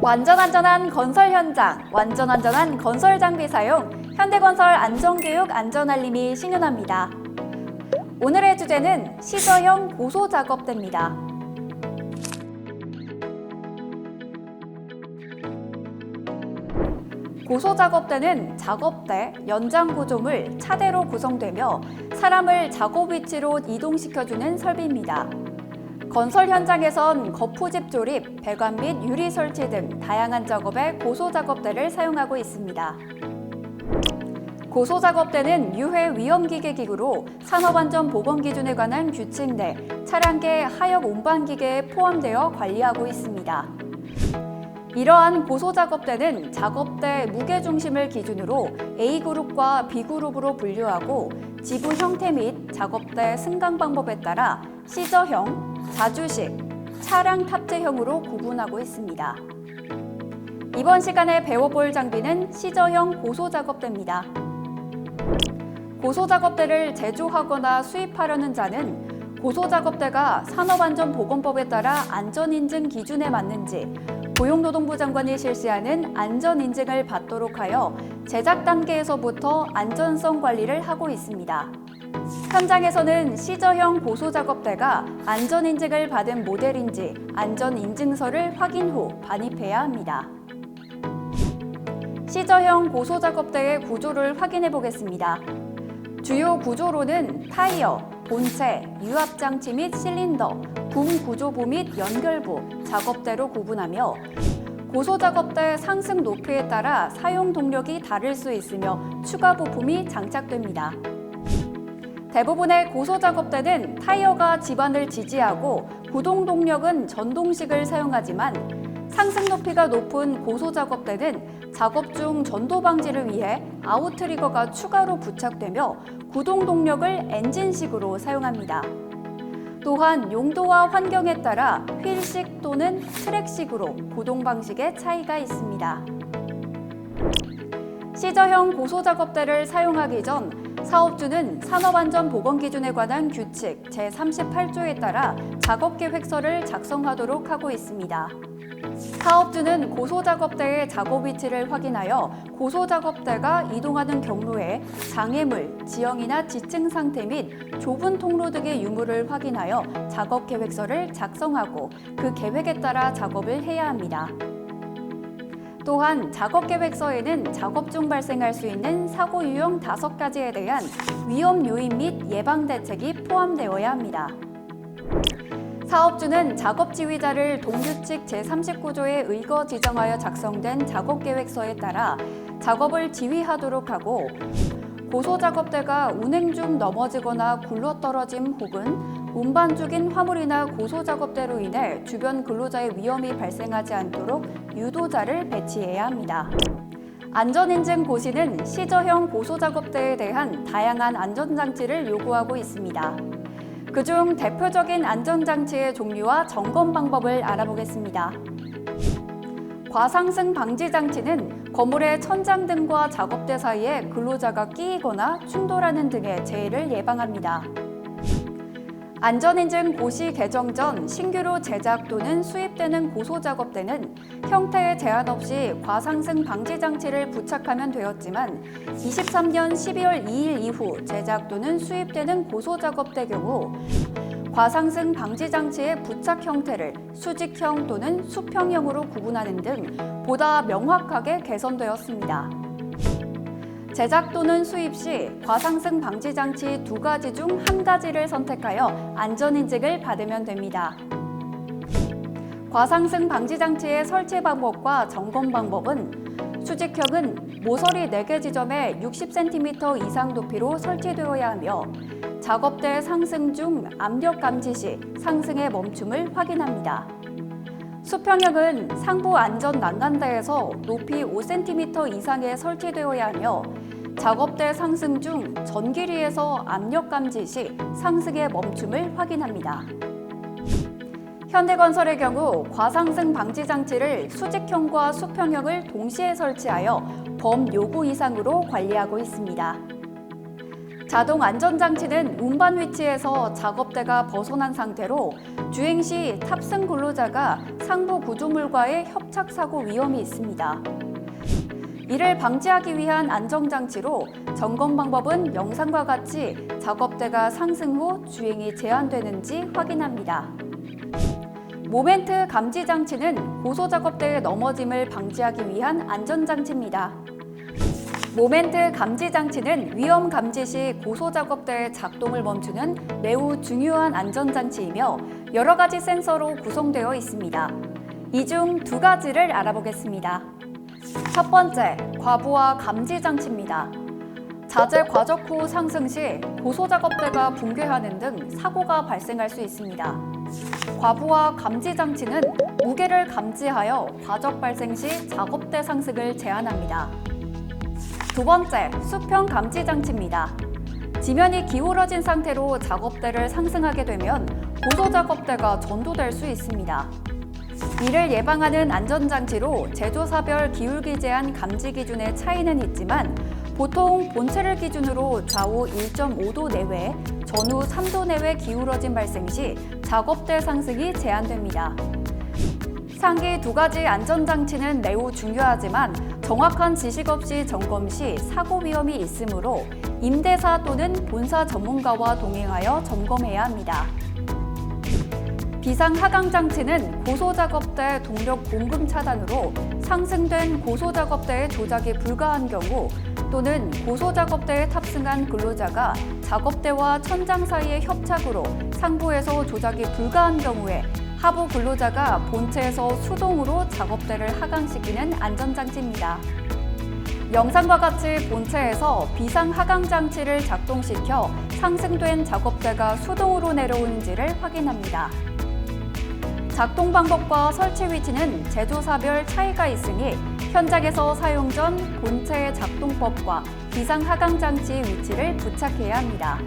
완전 안전한 건설 현장, 완전 안전한 건설 장비 사용, 현대건설 안전교육 안전알림이 신현합니다. 오늘의 주제는 시저형 고소 작업대입니다. 고소 작업대는 작업대, 연장 구조물, 차대로 구성되며 사람을 작업 위치로 이동시켜주는 설비입니다. 건설 현장에선 거푸집 조립, 배관 및 유리 설치 등 다양한 작업에 고소 작업대를 사용하고 있습니다. 고소 작업대는 유해 위험기계 기구로 산업안전보건 기준에 관한 규칙 내 차량계 하역 운반 기계에 포함되어 관리하고 있습니다. 이러한 고소 작업대는 작업대 무게 중심을 기준으로 A그룹과 B그룹으로 분류하고 지부 형태 및 작업대 승강 방법에 따라 시저형, 자주식, 차량 탑재형으로 구분하고 있습니다. 이번 시간에 배워볼 장비는 시저형 고소 작업대입니다. 고소 작업대를 제조하거나 수입하려는 자는 고소 작업대가 산업안전보건법에 따라 안전인증 기준에 맞는지 고용노동부 장관이 실시하는 안전인증을 받도록 하여 제작 단계에서부터 안전성 관리를 하고 있습니다. 현장에서는 시저형 고소 작업대가 안전 인증을 받은 모델인지 안전 인증서를 확인 후 반입해야 합니다. 시저형 고소 작업대의 구조를 확인해 보겠습니다. 주요 구조로는 타이어, 본체, 유압장치 및 실린더, 붐 구조부 및 연결부, 작업대로 구분하며 고소 작업대 상승 높이에 따라 사용 동력이 다를 수 있으며 추가 부품이 장착됩니다. 대부분의 고소 작업대는 타이어가 집안을 지지하고 구동 동력은 전동식을 사용하지만 상승 높이가 높은 고소 작업대는 작업 중 전도 방지를 위해 아웃트리거가 추가로 부착되며 구동 동력을 엔진식으로 사용합니다. 또한 용도와 환경에 따라 휠식 또는 트랙식으로 구동 방식의 차이가 있습니다. 시저형 고소 작업대를 사용하기 전 사업주는 산업안전보건기준에 관한 규칙 제38조에 따라 작업계획서를 작성하도록 하고 있습니다. 사업주는 고소작업대의 작업 위치를 확인하여 고소작업대가 이동하는 경로에 장애물, 지형이나 지층 상태 및 좁은 통로 등의 유무를 확인하여 작업 계획서를 작성하고 그 계획에 따라 작업을 해야 합니다. 또한 작업 계획서에는 작업 중 발생할 수 있는 사고 유형 다섯 가지에 대한 위험 요인 및 예방 대책이 포함되어야 합니다. 사업주는 작업 지휘자를 동규칙 제39조에 의거 지정하여 작성된 작업 계획서에 따라 작업을 지휘하도록 하고 고소 작업대가 운행 중 넘어지거나 굴러떨어짐 혹은 운반 중인 화물이나 고소 작업대로 인해 주변 근로자의 위험이 발생하지 않도록 유도자를 배치해야 합니다. 안전인증 고시는 시저형 고소 작업대에 대한 다양한 안전장치를 요구하고 있습니다. 그중 대표적인 안전장치의 종류와 점검 방법을 알아보겠습니다. 과상승 방지 장치는 건물의 천장 등과 작업대 사이에 근로자가 끼이거나 충돌하는 등의 재해를 예방합니다. 안전인증 고시 개정 전 신규로 제작 또는 수입되는 고소 작업대는 형태에 제한 없이 과상승 방지 장치를 부착하면 되었지만 23년 12월 2일 이후 제작 또는 수입되는 고소 작업대 경우 과상승 방지 장치의 부착 형태를 수직형 또는 수평형으로 구분하는 등 보다 명확하게 개선되었습니다. 제작 또는 수입 시 과상승 방지 장치 두 가지 중 한 가지를 선택하여 안전 인증을 받으면 됩니다. 과상승 방지 장치의 설치 방법과 점검 방법은 수직형은 모서리 4개 지점에 60cm 이상 높이로 설치되어야 하며 작업대 상승 중 압력 감지 시 상승의 멈춤을 확인합니다. 수평형은 상부 안전 난간대에서 높이 5cm 이상에 설치되어야 하며 작업대 상승 중 전기리에서 압력 감지 시 상승의 멈춤을 확인합니다. 현대건설의 경우 과상승 방지 장치를 수직형과 수평형을 동시에 설치하여 범 요구 이상으로 관리하고 있습니다. 자동 안전장치는 운반 위치에서 작업대가 벗어난 상태로 주행 시 탑승 근로자가 상부 구조물과의 협착 사고 위험이 있습니다. 이를 방지하기 위한 안정장치로 점검 방법은 영상과 같이 작업대가 상승 후 주행이 제한되는지 확인합니다. 모멘트 감지 장치는 고소 작업대의 넘어짐을 방지하기 위한 안전장치입니다. 모멘트 감지 장치는 위험 감지 시 고소 작업대의 작동을 멈추는 매우 중요한 안전 장치이며 여러 가지 센서로 구성되어 있습니다. 이 중 두 가지를 알아보겠습니다. 첫 번째, 과부하 감지 장치입니다. 자재 과적 후 상승 시 고소 작업대가 붕괴하는 등 사고가 발생할 수 있습니다. 과부하 감지 장치는 무게를 감지하여 과적 발생 시 작업대 상승을 제한합니다. 두 번째, 수평 감지 장치입니다. 지면이 기울어진 상태로 작업대를 상승하게 되면 고소 작업대가 전도될 수 있습니다. 이를 예방하는 안전장치로 제조사별 기울기 제한 감지 기준의 차이는 있지만 보통 본체를 기준으로 좌우 1.5도 내외, 전후 3도 내외 기울어짐 발생 시 작업대 상승이 제한됩니다. 상기 두 가지 안전장치는 매우 중요하지만 정확한 지식 없이 점검 시 사고 위험이 있으므로 임대사 또는 본사 전문가와 동행하여 점검해야 합니다. 비상 하강 장치는 고소 작업대 동력 공급 차단으로 상승된 고소 작업대의 조작이 불가한 경우 또는 고소 작업대에 탑승한 근로자가 작업대와 천장 사이의 협착으로 상부에서 조작이 불가한 경우에 하부 근로자가 본체에서 수동으로 작업대를 하강시키는 안전장치입니다. 영상과 같이 본체에서 비상 하강 장치를 작동시켜 상승된 작업대가 수동으로 내려오는지를 확인합니다. 작동 방법과 설치 위치는 제조사별 차이가 있으니 현장에서 사용 전 본체의 작동법과 비상 하강 장치 위치를 부착해야 합니다.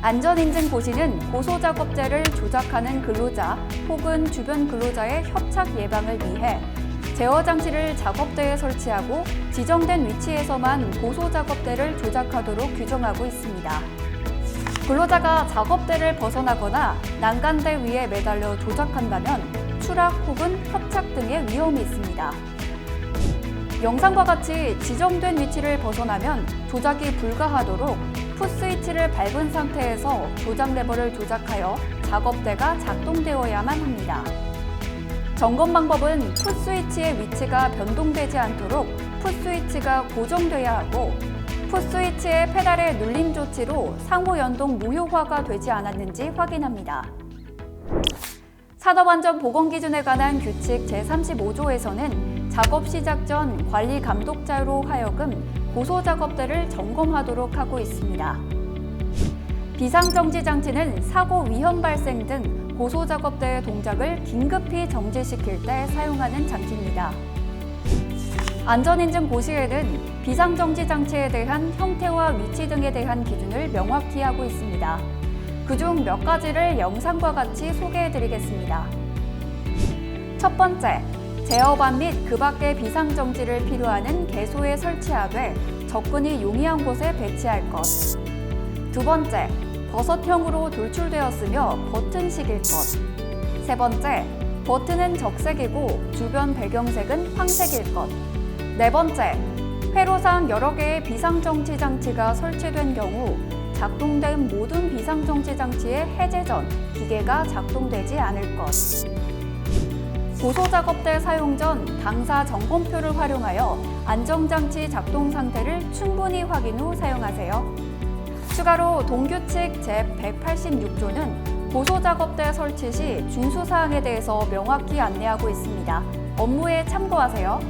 안전인증 고시는 고소 작업재를 조작하는 근로자 혹은 주변 근로자의 협착 예방을 위해 제어 장치를 작업대에 설치하고 지정된 위치에서만 고소 작업대를 조작하도록 규정하고 있습니다. 근로자가 작업대를 벗어나거나 난간대 위에 매달려 조작한다면 추락 혹은 협착 등의 위험이 있습니다. 영상과 같이 지정된 위치를 벗어나면 조작이 불가하도록 풋스위치를 밟은 상태에서 조작 레버를 조작하여 작업대가 작동되어야만 합니다. 점검 방법은 풋 스위치의 위치가 변동되지 않도록 풋 스위치가 고정돼야 하고 풋 스위치의 페달의 눌림 조치로 상호 연동 무효화가 되지 않았는지 확인합니다. 산업안전보건 기준에 관한 규칙 제35조에서는 작업 시작 전 관리 감독자로 하여금 고소 작업대를 점검하도록 하고 있습니다. 비상정지 장치는 사고 위험 발생 등 고소 작업대의 동작을 긴급히 정지시킬 때 사용하는 장치입니다. 안전인증 고시에는 비상정지 장치에 대한 형태와 위치 등에 대한 기준을 명확히 하고 있습니다. 그중 몇 가지를 영상과 같이 소개해 드리겠습니다. 첫 번째, 제어반 및 그 밖의 비상정지를 필요하는 개소에 설치하되 접근이 용이한 곳에 배치할 것. 두 번째, 버섯형으로 돌출되었으며 버튼식일 것. 세 번째, 버튼은 적색이고 주변 배경색은 황색일 것. 네 번째, 회로상 여러 개의 비상정지 장치가 설치된 경우 작동된 모든 비상정지 장치의 해제 전 기계가 작동되지 않을 것. 고소 작업대 사용 전 당사 점검표를 활용하여 안정장치 작동 상태를 충분히 확인 후 사용하세요. 추가로 동규칙 제186조는 고소 작업대 설치 시 준수 사항에 대해서 명확히 안내하고 있습니다. 업무에 참고하세요.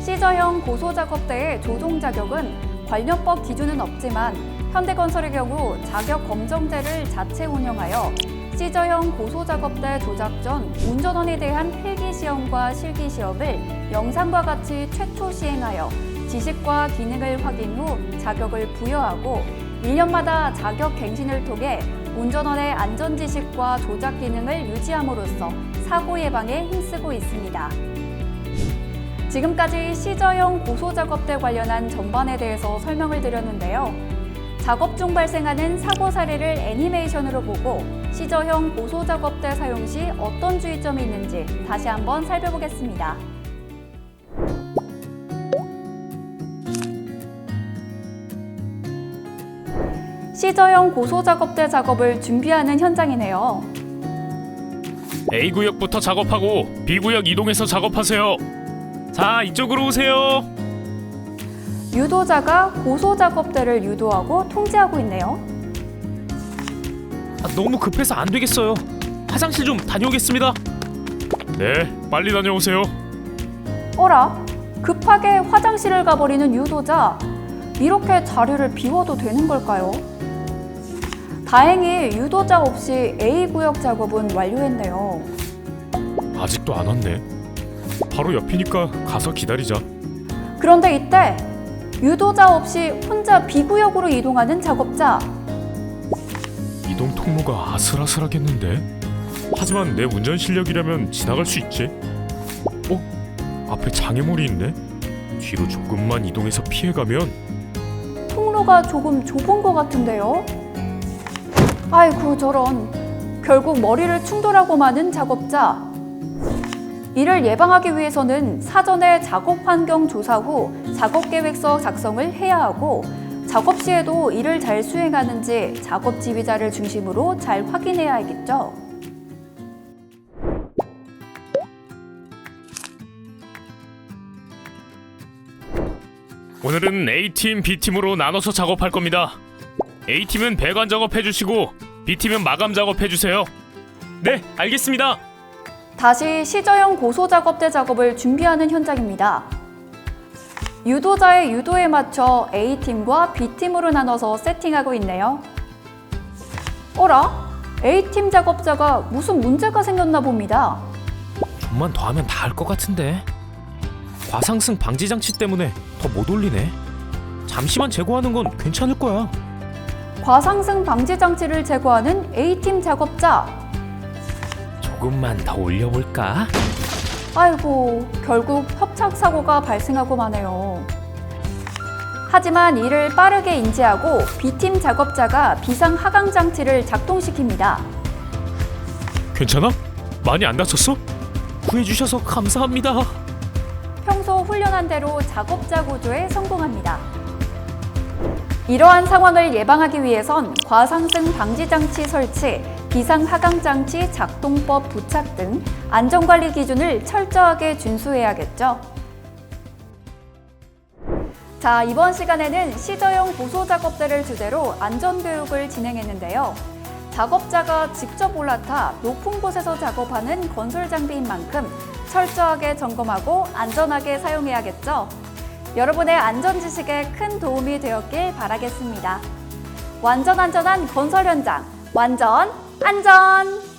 시저형 고소 작업대의 조종 자격은 관련법 기준은 없지만 현대건설의 경우 자격 검정제를 자체 운영하여 시저형 고소작업대 조작 전 운전원에 대한 필기시험과 실기시험을 영상과 같이 최초 시행하여 지식과 기능을 확인 후 자격을 부여하고 1년마다 자격 갱신을 통해 운전원의 안전 지식과 조작 기능을 유지함으로써 사고 예방에 힘쓰고 있습니다. 지금까지 시저형 고소 작업대 관련한 전반에 대해서 설명을 드렸는데요. 작업 중 발생하는 사고 사례를 애니메이션으로 보고 시저형 고소 작업대 사용 시 어떤 주의점이 있는지 다시 한번 살펴보겠습니다. 시저형 고소 작업대 작업을 준비하는 현장이네요. A 구역부터 작업하고 B 구역 이동해서 작업하세요. 자, 이쪽으로 오세요. 유도자가 고소 작업대를 유도하고 통제하고 있네요. 아, 너무 급해서 안 되겠어요. 화장실 좀 다녀오겠습니다. 네, 빨리 다녀오세요. 어라? 급하게 화장실을 가버리는 유도자. 이렇게 자리를 비워도 되는 걸까요? 다행히 유도자 없이 A 구역 작업은 완료했네요. 아직도 안 왔네. 바로 옆이니까 가서 기다리자. 그런데 이때 유도자 없이 혼자 B 구역으로 이동하는 작업자. 이동 통로가 아슬아슬하겠는데? 하지만 내 운전 실력이라면 지나갈 수 있지. 어? 앞에 장애물이 있네. 뒤로 조금만 이동해서 피해가면 통로가 조금 좁은 것 같은데요? 아이고 저런 결국 머리를 충돌하고 마는 작업자 이를 예방하기 위해서는 사전에 작업 환경 조사 후 작업 계획서 작성을 해야 하고 작업 시에도 일을 잘 수행하는지 작업 지휘자를 중심으로 잘 확인해야 하겠죠. 오늘은 A팀, B팀으로 나눠서 작업할 겁니다. A팀은 배관 작업해 주시고 B팀은 마감 작업해 주세요. 네, 알겠습니다. 다시 시저형 고소 작업대 작업을 준비하는 현장입니다. 유도자의 유도에 맞춰 A팀과 B팀으로 나눠서 세팅하고 있네요. 어라? A팀 작업자가 무슨 문제가 생겼나 봅니다. 좀만 더 하면 다 할 것 같은데 과상승 방지 장치 때문에 더 못 올리네 잠시만 제거하는 건 괜찮을 거야 과상승 방지 장치를 제거하는 A팀 작업자. 조금만 더 올려볼까? 아이고, 결국 협착 사고가 발생하고 마네요. 하지만 이를 빠르게 인지하고 B팀 작업자가 비상 하강 장치를 작동시킵니다. 괜찮아? 많이 안 다쳤어? 구해주셔서 감사합니다 평소 훈련한 대로 작업자 구조에 성공합니다. 이러한 상황을 예방하기 위해선 과상승 방지 장치 설치, 비상 하강 장치 작동법 부착 등 안전관리 기준을 철저하게 준수해야겠죠. 자, 이번 시간에는 시저용 고소 작업대를 주제로 안전 교육을 진행했는데요. 작업자가 직접 올라타 높은 곳에서 작업하는 건설 장비인 만큼 철저하게 점검하고 안전하게 사용해야겠죠. 여러분의 안전 지식에 큰 도움이 되었길 바라겠습니다. 완전 안전한 건설 현장, 완전 안전!